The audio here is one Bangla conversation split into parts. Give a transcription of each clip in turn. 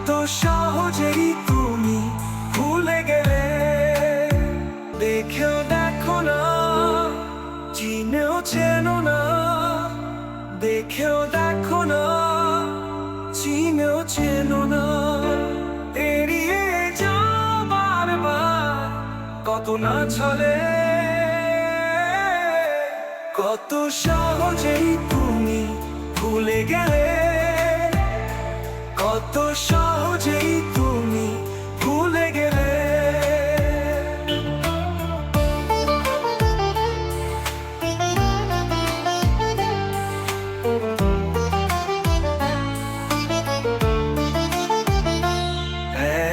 এত সহজেই তুমি ভুলে গেলে। দেখেও দেখো না, চিনেও চেনো না। দেখেও দেখো না, চিনেও চেনো না। এড়িয়ে যা বারবার, কত না চলে কত সহজেই তুমি ভুলে গেলে। কত সহজেই তুমি ভুলে গেলে।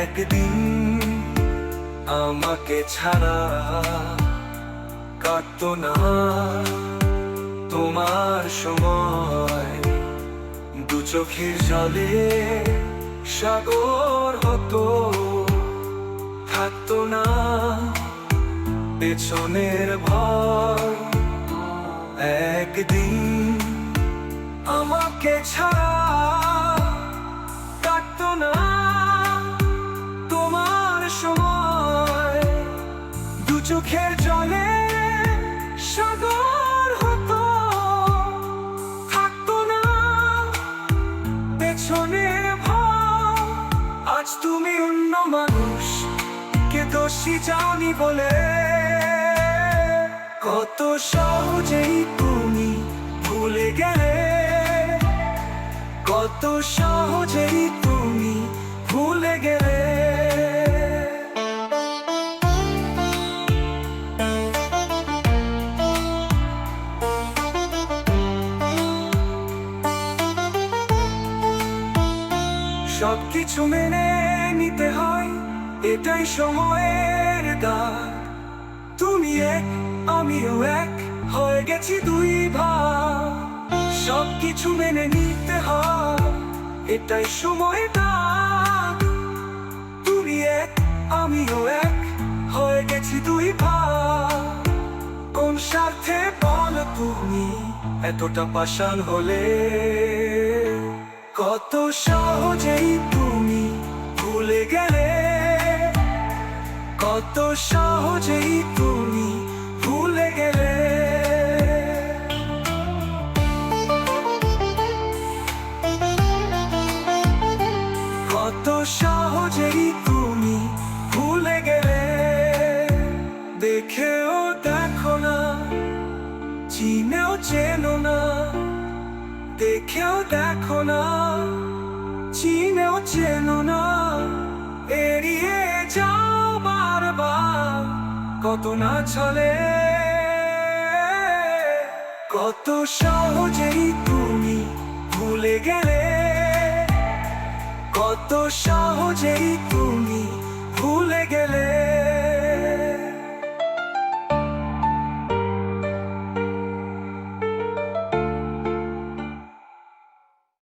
একদিন আমাকে ছাড়া কাটতো না তোমার সময়। চোখের জলে সাগর হতো থাকতো না। পেছনের ভয় একদিন আমাকে ছাড়া মানুষ কে দোষী চাওনি বলে। কত সহজেই তুমি ভুলে গেলে কত সহজেই সবকিছু মেনে নিতে হয়, এটাই সময়ের দাগ। তুমি এক, আমিও এক, হয়ে গেছি দুই ভাগ। সব কিছু মেনে নিতে হয়, এটাই সময়ের দাগ। তুমি এক, আমিও এক, হয়ে গেছি দুই ভাগ। কোন স্বার্থে বলো তুমি, এতটা পাষাণ হলে কত সহজেই তুমি ভুলে গেলে, কত সহজেই তুমি ভুলে গেলে। কত সহজেই তুমি ভুলে গেলে, দেখেও দেখো না, চিনেও চেনো না। দেখেও দেখো না, চিনেও চেনো না, এড়িয়ে যাও বারবার, কত না চলে, কত সহজেই তুমি ভুলে গেলে, কত সহজেই তুমি